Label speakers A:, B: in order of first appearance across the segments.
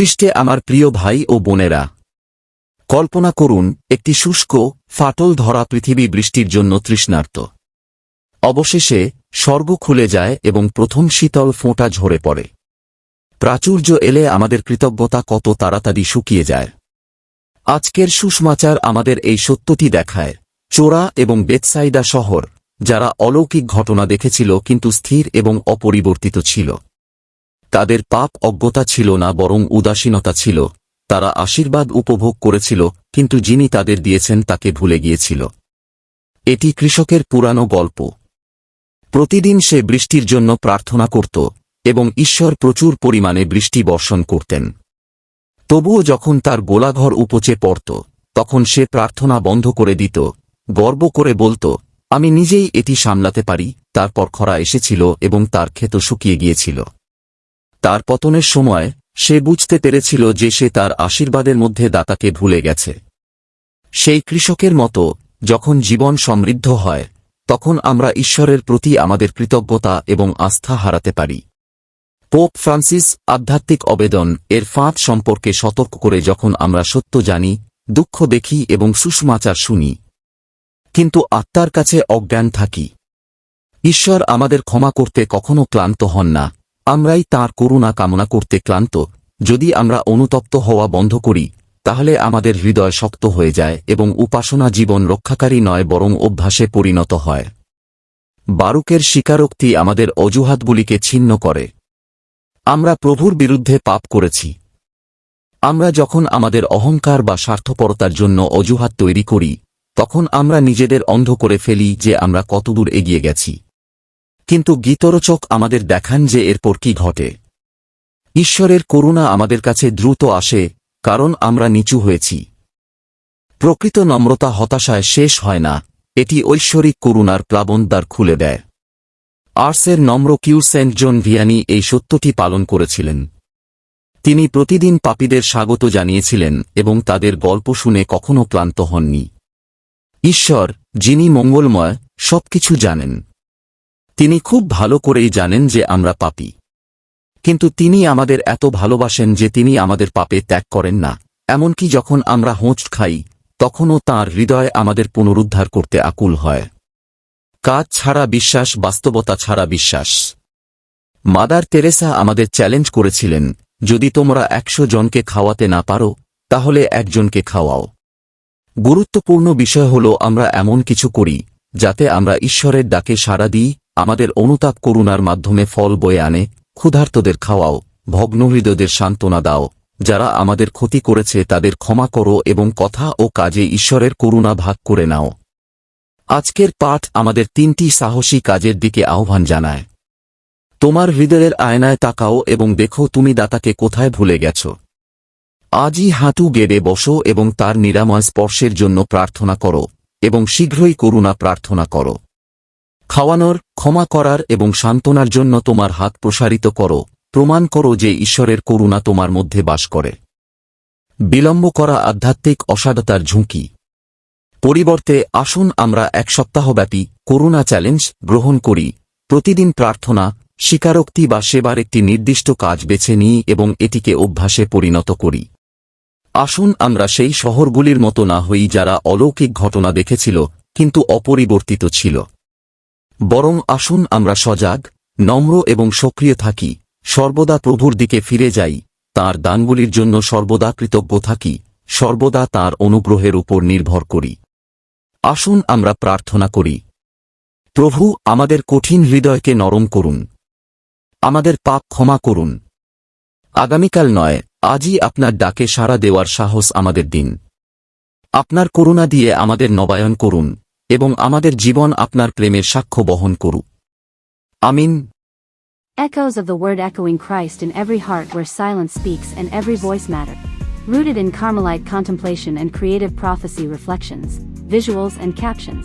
A: খ্রিস্টে আমার প্রিয় ভাই ও বোনেরা। কল্পনা করুন, একটি শুষ্ক, ফাটল ধরা পৃথিবী বৃষ্টির জন্য তৃষ্ণার্ত। অবশেষে, স্বর্গ খুলে যায় এবং প্রথম শীতল ফোঁটা ঝরে পড়ে। প্রাচুর্য এলে আমাদের কৃতজ্ঞতা কত তাড়াতাড়ি শুকিয়ে যায়। আজকের সুষমাচার আমাদের এই সত্যটি দেখায়। চোরা এবং বেতসাইদা শহর, যারা অলৌকিক ঘটনা দেখেছিল কিন্তু স্থির এবং অপরিবর্তিত ছিল। তাদের পাপ অজ্ঞতা ছিল না, বরং উদাসীনতা ছিল। তারা আশীর্বাদ উপভোগ করেছিল, কিন্তু যিনি তাদের দিয়েছেন তাকে ভুলে গিয়েছিল। এটি কৃষকের পুরানো গল্প। প্রতিদিন সে বৃষ্টির জন্য প্রার্থনা করত, এবং ঈশ্বর প্রচুর পরিমাণে বৃষ্টি বর্ষণ করতেন। তবুও যখন তার গোলাঘর উপচে পড়ত, তখন সে প্রার্থনা বন্ধ করে দিত, গর্ব করে বলত, আমি নিজেই এটি সামলাতে পারি। তারপর খরা এসেছিল এবং তার ক্ষেত শুকিয়ে গিয়েছিল। তার পতনের সময়, সে বুঝতে পেরেছিল যে সে তার আশীর্বাদের মধ্যে দাতাকে ভুলে গেছে। সেই কৃষকের মতো, যখন জীবন সমৃদ্ধ হয়, তখন আমরা ঈশ্বরের প্রতি আমাদের কৃতজ্ঞতা এবং আস্থা হারাতে পারি। পোপ ফ্রান্সিস আধ্যাত্মিক অবেদন এর ফাঁদ সম্পর্কে সতর্ক করে যখন আমরা সত্য জানি, দুঃখ দেখি এবং সুষমাচার শুনি। কিন্তু আত্মার কাছে অজ্ঞান থাকি। ঈশ্বর আমাদের ক্ষমা করতে কখনো ক্লান্ত হন না। আমরাই তাঁর করুণা কামনা করতে ক্লান্ত। যদি আমরা অনুতপ্ত হওয়া বন্ধ করি, তাহলে আমাদের হৃদয় শক্ত হয়ে যায় এবং উপাসনা জীবন রক্ষাকারী নয় বরং অভ্যাসে পরিণত হয়। বারুকের স্বীকারোক্তি আমাদের অজুহাতগুলিকে ছিন্ন করে। আমরা প্রভুর বিরুদ্ধে পাপ করেছি। আমরা যখন আমাদের অহংকার বা স্বার্থপরতার জন্য অজুহাত তৈরি করি, তখন আমরা নিজেদের অন্ধ করে ফেলি যে আমরা কতদূর এগিয়ে গেছি। কিন্তু গীতরচক আমাদের দেখান যে এরপর কি ঘটে। ঈশ্বরের করুণা আমাদের কাছে দ্রুত আসে, কারণ আমরা নিচু হয়েছি। প্রকৃত নম্রতা হতাশায় শেষ হয় না, এটি ঐশ্বরিক করুণার প্লাবনদ্বার খুলে দেয়। আর্সের নম্র কিউ সেন্ট জন ভিয়ানি এই সত্যটি পালন করেছিলেন। তিনি প্রতিদিন পাপীদের স্বাগত জানিয়েছিলেন এবং তাদের গল্প শুনে কখনো ক্লান্ত হননি। ঈশ্বর, যিনি মঙ্গলময়, সবকিছু জানেন। তিনি খুব ভালো করেই জানেন যে আমরা পাপী। কিন্তু তিনি আমাদের এত ভালোবাসেন যে তিনি আমাদের পাপে ত্যাগ করেন না। এমনকি যখন আমরা হোঁচ খাই, তখনও তাঁর হৃদয় আমাদের পুনরুদ্ধার করতে আকুল হয়। কাজ ছাড়া বিশ্বাস, বাস্তবতা ছাড়া বিশ্বাস। মাদার তেরেসা আমাদের চ্যালেঞ্জ করেছিলেন, যদি তোমরা একশো জনকে খাওয়াতে না পারো, তাহলে একজনকে খাওয়াও। গুরুত্বপূর্ণ বিষয় হল আমরা এমন কিছু করি, যাতে আমরা ঈশ্বরের ডাকে সাড়া দিই আমাদের অনুতাপ করুণার মাধ্যমে ফল বয়ে আনে, ক্ষুধার্তদের খাওয়াও, ভগ্নহৃদয়দের সান্ত্বনা দাও। যারা আমাদের ক্ষতি করেছে তাদের ক্ষমা করো এবং কথা ও কাজে ঈশ্বরের করুণা ভাগ করে নাও। আজকের পাঠ আমাদের তিনটি সাহসী কাজের দিকে আহ্বান জানায়। তোমার হৃদয়ের আয়নায় তাকাও এবং দেখো তুমি দাতাকে কোথায় ভুলে গেছ। আজই হাঁটু গেড়ে বসো এবং তার নিরাময় স্পর্শের জন্য প্রার্থনা করো এবং শীঘ্রই করুণা প্রার্থনা করো। খাওয়ানোর, ক্ষমা করার এবং সান্ত্বনার জন্য তোমার হাত প্রসারিত করো, প্রমাণ করো যে ঈশ্বরের করুণা তোমার মধ্যে বাস করে। বিলম্ব করা আধ্যাত্মিক অসাধতার ঝুঁকি। পরিবর্তে আসুন আমরা এক সপ্তাহব্যাপী করুণা চ্যালেঞ্জ গ্রহণ করি, প্রতিদিন প্রার্থনা, স্বীকারোক্তি বা সেবার একটি নির্দিষ্ট কাজ বেছে নিই এবং এটিকে অভ্যাসে পরিণত করি। আসুন আমরা সেই শহরগুলির মতো না হই যারা অলৌকিক ঘটনা দেখেছিল, কিন্তু অপরিবর্তিত ছিল। বরং আসুন আমরা সজাগ, নম্র এবং সক্রিয় থাকি, সর্বদা প্রভুর দিকে ফিরে যাই, তার দানগুলির জন্য সর্বদা কৃতজ্ঞ থাকি, সর্বদা তার অনুগ্রহের উপর নির্ভর করি। আসুন আমরা প্রার্থনা করি। প্রভু, আমাদের কঠিন হৃদয়কে নরম করুন। আমাদের পাপ ক্ষমা করুন। আগামীকাল নয়, আজই আপনার ডাকে সাড়া দেওয়ার সাহস আমাদের দিন। আপনার করুণা দিয়ে আমাদের নবায়ন করুন। এবং আমাদের জীবন আপনার প্রেমের সাক্ষ্য বহন করুক আমিন
B: Echoes of the word echoing Christ in every heart where silence speaks and every voice matter. Rooted in Carmelite contemplation and creative prophecy reflections, visuals and captions.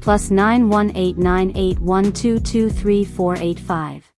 B: plus 918981223485.